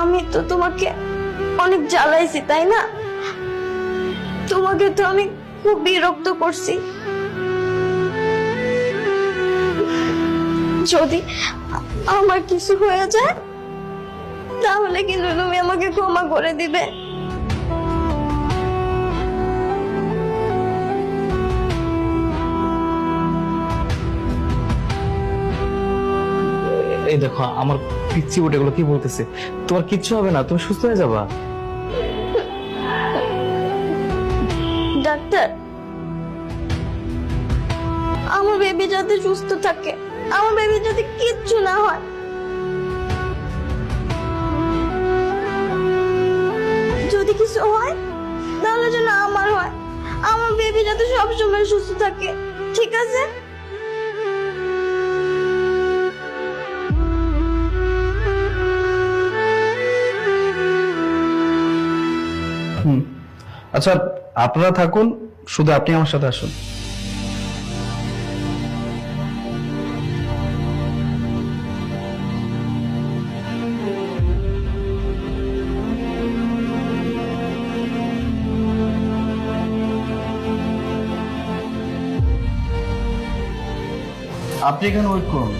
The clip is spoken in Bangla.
আমি তো তোমাকে অনেক জ্বালাইছি, তাই না? তোমাকে তো আমি খুব বিরক্ত করছি। যদি আমার কিছু হয়ে যায়, তাহলে কিন্তু তুমি আমাকে ক্ষমা করে দিবে। এই দেখো, আমার পিচ্ছি বুট এগুলো কি বলতেছে? তোমার কিচ্ছু হবে না, তুমি সুস্থ হয়ে যাবা। ডাক্তার, আমার বেবি যাতে সুস্থ থাকে, আমার বেবি যাতে কিচ্ছু না হয়। যদি কিছু হয়, তাহলে যেন আমার হয়। আমার বেবি যাতে সবসময় সুস্থ থাকে, ঠিক আছে? হুম। আচ্ছা আপনারা থাকুন শুধু আপনি আমার সাথে আসুন। আপনি এখানে ওয়েট করুন।